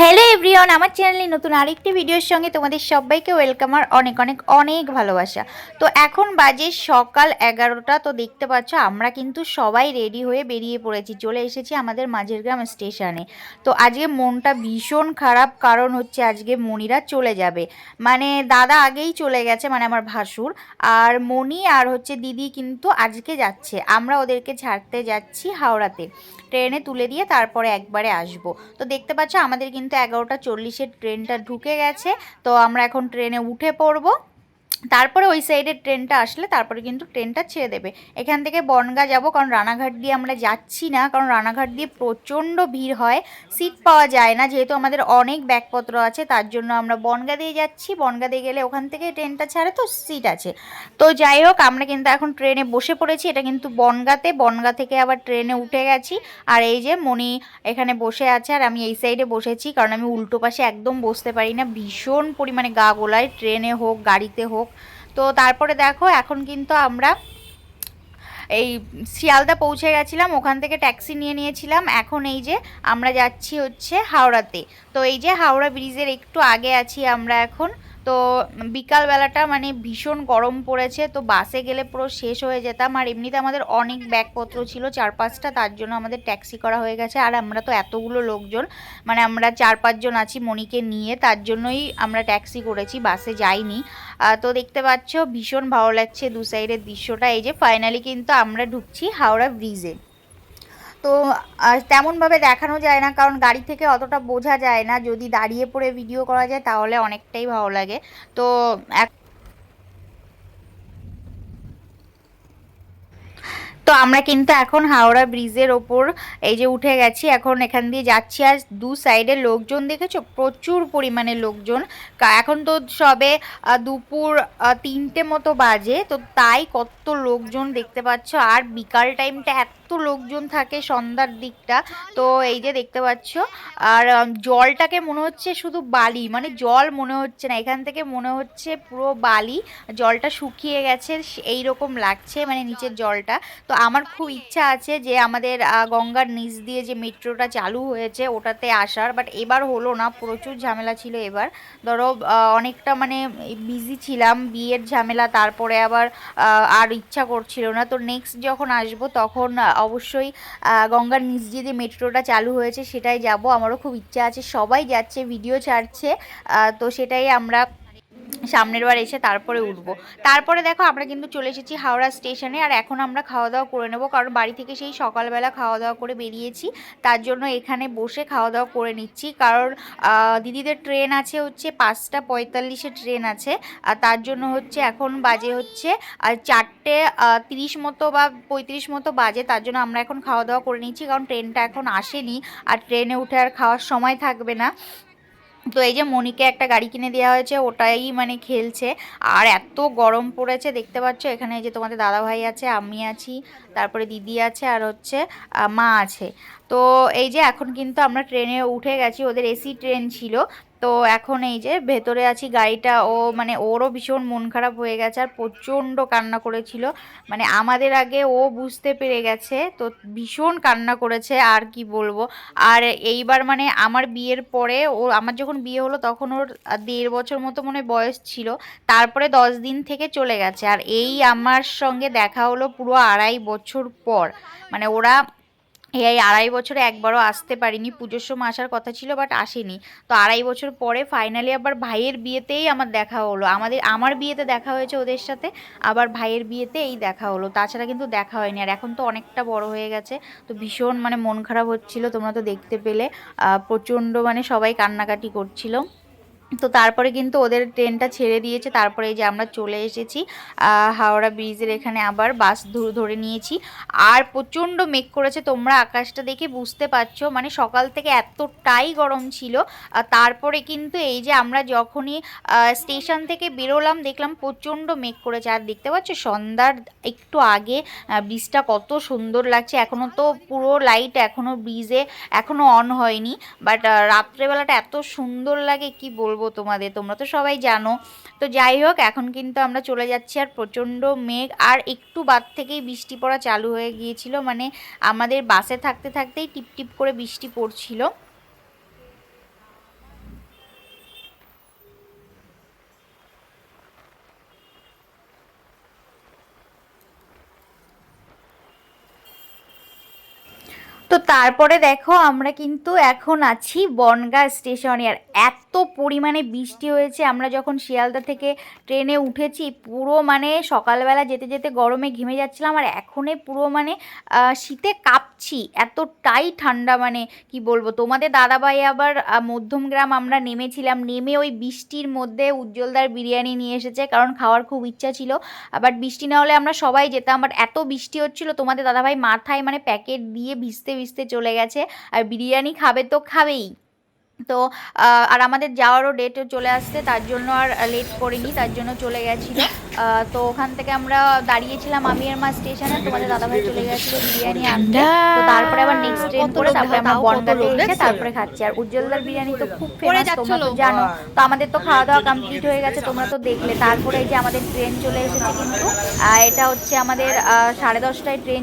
Hello everyone আমার চ্যানেলে নতুন আরেকটি ভিডিওর সঙ্গে তোমাদের সবাইকে ওয়েলকাম আর অনেক অনেক অনেক ভালোবাসা। তো এখন বাজে সকাল এগারোটা, তো দেখতে পাচ্ছ আমরা কিন্তু সবাই রেডি হয়ে বেরিয়ে পড়েছি, চলে এসেছি আমাদের মাঝেরগ্রাম স্টেশনে তো আজকে মনটা ভীষণ খারাপ কারণ হচ্ছে আজকে মনিরা চলে যাবে। মানে দাদা আগেই চলে গেছে মানে আমার ভাসুর, আর মনি আর হচ্ছে দিদি কিন্তু আজকে যাচ্ছে। আমরা ওদেরকে ছাড়তে যাচ্ছি হাওড়াতে। ট্রেনে তুলে দিয়ে তারপরে একবারে আসব। তো দেখতে পাচ্ছ আমাদের কিন্তু এগারোটা চল্লিশের ট্রেনটা ঢুকে গেছে। তো আমরা এখন ট্রেনে উঠে পড়ব। তারপরে ওই সাইডের ট্রেনটা আসলে তারপরে কিন্তু ট্রেনটা ছেড়ে দেবে। এখান থেকে বনগা যাব, কারণ রানাঘাট দিয়ে আমরা যাচ্ছি না, কারণ রানাঘাট দিয়ে প্রচণ্ড ভিড় হয়। সিট পাওয়া যায় না, যেহেতু আমাদের অনেক ব্যাগপত্র আছে, তার জন্য আমরা বনগা দিয়ে যাচ্ছি। বনগা দিয়ে গেলে ওখান থেকে ট্রেনটা ছাড়ে, তো সিট আছে। তো যাই হোক, আমরা কিন্তু এখন ট্রেনে বসে পড়েছি, এটা কিন্তু বনগাতে। বনগা থেকে আবার ট্রেনে উঠে গেছি। আর এই যে মণি এখানে বসে আছে, আর আমি এই সাইডে বসেছি, কারণ আমি উল্টো পাশে একদম বসতে পারি না। ভীষণ পরিমাণে গা গোলায় ট্রেনে হোক, গাড়িতে হোক। তো তারপরে দেখো, এখন কিন্তু আমরা এই শিয়ালদা পৌঁছে গেছিলাম, ওখান থেকে ট্যাক্সি নিয়ে নিয়েছিলাম। এখন এই যে আমরা যাচ্ছি হচ্ছে হাওড়াতে। তো এই যে হাওড়া ব্রিজের একটু আগে আছি আমরা এখন। তো বিকালবেলাটা মানে ভীষণ গরম পড়েছে, তো বাসে গেলে পুরো শেষ হয়ে যেতাম। আর এমনিতে আমাদের অনেক ব্যাগপত্র ছিল চার পাঁচটা, তার জন্য আমাদের ট্যাক্সি করা হয়ে গেছে। আর আমরা তো এতগুলো লোকজন মানে আমরা চার পাঁচজন আছি মণিকে নিয়ে, তার জন্যই আমরা ট্যাক্সি করেছি, বাসে যাইনি। তো দেখতে পাচ্ছ, ভীষণ ভালো লাগছে দু সাইডের দৃশ্যটা। এই যে ফাইনালি কিন্তু আমরা ঢুকছি হাওড়া ব্রিজে তো তেমনভাবে দেখানো যায় না, কারণ গাড়ি থেকে অতটা বোঝা যায় না। যদি দাঁড়িয়ে পড়ে ভিডিও করা যায়, তাহলে অনেকটাই ভালো লাগে। তো তো আমরা কিন্তু এখন হাওড়া ব্রিজের ওপর এই যে উঠে গেছি। এখন এখান দিয়ে যাচ্ছি। আর দু সাইডে লোকজন দেখেছ? প্রচুর পরিমাণে লোকজন। এখন তো সবে দুপুর তিনটে মতো বাজে। তো তাই কত লোকজন দেখতে পাচ্ছ। আর বিকাল টাইমটা এত লোকজন থাকে সন্ধ্যার দিকটা, তো এই যে দেখতে পাচ্ছ, আর জলটাকে মনে হচ্ছে শুধু বালি মানে জল মনে হচ্ছে না, এখান থেকে মনে হচ্ছে পুরো বালি, জলটা শুকিয়ে গেছে এই রকম লাগছে মানে নিচের জলটা। তো আমার খুব ইচ্ছা আছে যে আমাদের গঙ্গার নিচ দিয়ে যে মেট্রোটা চালু হয়েছে, ওটাতে আসার বাট এবার হলো না, প্রচুর ঝামেলা ছিল এবার। ধরো অনেকটা মানে বিজি ছিলাম, বিয়ের ঝামেলা, তারপরে আবার আর ইচ্ছা করছিল না, তো নেক্সট যখন আসব, তখন অবশ্যই গঙ্গার নিচ দিয়ে যে মেট্রোটা চালু হয়েছে সেটাই যাব। আমারও খুব ইচ্ছা আছে, সবাই যাচ্ছে ভিডিও ছাড়ছে তো সেটাই আমরা সামনের বার এসে তারপরে উঠবো। তারপরে দেখো আমরা কিন্তু চলে এসেছি হাওড়া স্টেশনে আর এখন আমরা খাওয়া দাওয়া করে নেব, কারণ বাড়ি থেকে সেই সকালবেলা খাওয়া দাওয়া করে বেরিয়েছি। তার জন্য এখানে বসে খাওয়া দাওয়া করে নিচ্ছি, কারণ দিদিদের ট্রেন আছে হচ্ছে পাঁচটা পঁয়তাল্লিশে ট্রেন আছে, আর তার জন্য হচ্ছে এখন বাজে হচ্ছে চারটে তিরিশ মতো বা পঁয়ত্রিশ মতো বাজে, তার জন্য আমরা এখন খাওয়া দাওয়া করে নিচ্ছি, কারণ ট্রেনটা এখন আসেনি, আর ট্রেনে উঠে আর খাওয়ার সময় থাকবে না। তো এই যে মনিকে একটা গাড়ি কিনে দেওয়া হয়েছে, ওটাই মানে খেলছে। আর এত গরম পড়েছে, দেখতে পাচ্ছ? এখানে যে তোমাদের দাদা ভাই আছে, আমি আছি, তারপরে দিদি আছে, আর হচ্ছে মা আছে। তো এই যে এখন কিন্তু আমরা ট্রেনে উঠে গেছি, ওদের এসি ট্রেন ছিল। তো এখন এই যে ভেতরে আছি, গাড়িটা ও মানে ওরও ভীষণ মন খারাপ হয়ে গেছে আর প্রচণ্ড কান্না করেছিল। মানে আমাদের আগে ও বুঝতে পেরে গেছে, তো ভীষণ কান্না করেছে, আর কি বলব। আর এইবার মানে আমার বিয়ের পরে ও, আমার যখন বিয়ে হলো তখন ওর দেড় বছর মতো মনে বয়স ছিল। তারপরে দশ দিন থেকে চলে গেছে। আর এই আমার সঙ্গে দেখা হলো পুরো আড়াই বছর পর। মানে ওরা এই আড়াই বছরে একবারও আসতে পারিনি। পুজোর সময় আসার কথা ছিল বাট আসেনি। তো আড়াই বছর পরে ফাইনালি আবার ভাইয়ের বিয়েতেই আমার দেখা হলো। আমাদের, আমার বিয়েতে দেখা হয়েছে ওদের সাথে, আবার ভাইয়ের বিয়েতে এই দেখা হলো। তাছাড়া কিন্তু দেখা হয়নি। আর এখন তো অনেকটা বড় হয়ে গেছে। তো ভীষণ মানে মন খারাপ হচ্ছিল, তোমরা তো দেখতে পেলে। প্রচণ্ড মানে সবাই কান্নাকাটি করছিল। তো তারপরে কিন্তু ওদের ট্রেনটা ছেড়ে দিয়েছে। তারপরে এই যে আমরা চলে এসেছি হাওড়া ব্রিজের এখানে আবার বাস ধরে নিয়েছি। আর প্রচণ্ড মেঘ করেছে, তোমরা আকাশটা দেখে বুঝতে পারছ। মানে সকাল থেকে এতটাই গরম ছিল তারপরে কিন্তু এই যে আমরা যখনই স্টেশন থেকে বেরোলাম, দেখলাম প্রচণ্ড মেঘ করেছে। আর দেখতে পাচ্ছ, সন্ধ্যার একটু আগে ব্রিজটা কত সুন্দর লাগছে। এখনও তো পুরো লাইট এখনও ব্রিজে এখনও অন হয়নি। বাট রাত্রেবেলাটা এত সুন্দর লাগে, কি বলব? বলব তোমাদের, তোমরা তো সবাই জানো। তো যাই হোক, এখন কিন্তু আমরা চলে যাচ্ছি আর প্রচণ্ড মেঘ, আর একটু বাদ থেকেই বৃষ্টি পড়া চালু হয়ে গিয়েছিল। মানে আমাদের বাসে থাকতে থাকতেই টিপটিপ টিপ করে বৃষ্টি পড়ছিল। তো তারপরে দেখো আমরা কিন্তু এখন আছি বনগা স্টেশনে। আর এত পরিমাণে বৃষ্টি হয়েছে, আমরা যখন শিয়ালদা থেকে ট্রেনে উঠেছি, পুরো মানে সকালবেলা যেতে যেতে গরমে ঘেমে যাচ্ছিলাম, আর এখনে পুরো মানে শীতে কাঁপছি। এতটাই ঠান্ডা মানে কি বলব? তোমাদের দাদাভাই আবার মধ্যমগ্রাম আমরা নেমেছিলাম, নেমে ওই বৃষ্টির মধ্যে উজ্জ্বলদার বিরিয়ানি নিয়ে এসেছে, কারণ খাওয়ার খুব ইচ্ছা ছিল। আবার বৃষ্টি না হলে আমরা সবাই যেতাম, বাট এত বৃষ্টি হচ্ছিল, তোমাদের দাদাভাই মাথায় মানে প্যাকেট দিয়ে ভিজতে ভিজতে চলে গেছে। আর বিরিয়ানি খাবে তো খাবেই। তো আর আমাদের যাওয়ারও ডেটও চলে আসছে তার জন্য আর লেট করিনি তার জন্য চলে গেছিল। তো ওখান থেকে আমরা দাঁড়িয়েছিলাম আমি আর মা স্টেশনে তোমাদের দাদাভাই চলে গেছিল বিরিয়ানি আনতে। তো তারপরে আবার নেক্সট ট্রেন করে তারপরে আমরা কত এসে তারপরে খাচ্ছি। আর উজ্জ্বলদার বিরিয়ানি তো খুব ফেমাস তোমরা তো জানো। তো আমাদের তো খাওয়া দাওয়া কমপ্লিট হয়ে গেছে তোমরা তো দেখলে। তারপরে এই যে আমাদের ট্রেন চলে এসেছে কিন্তু এটা হচ্ছে আমাদের আহ, সাড়ে দশটায় ট্রেন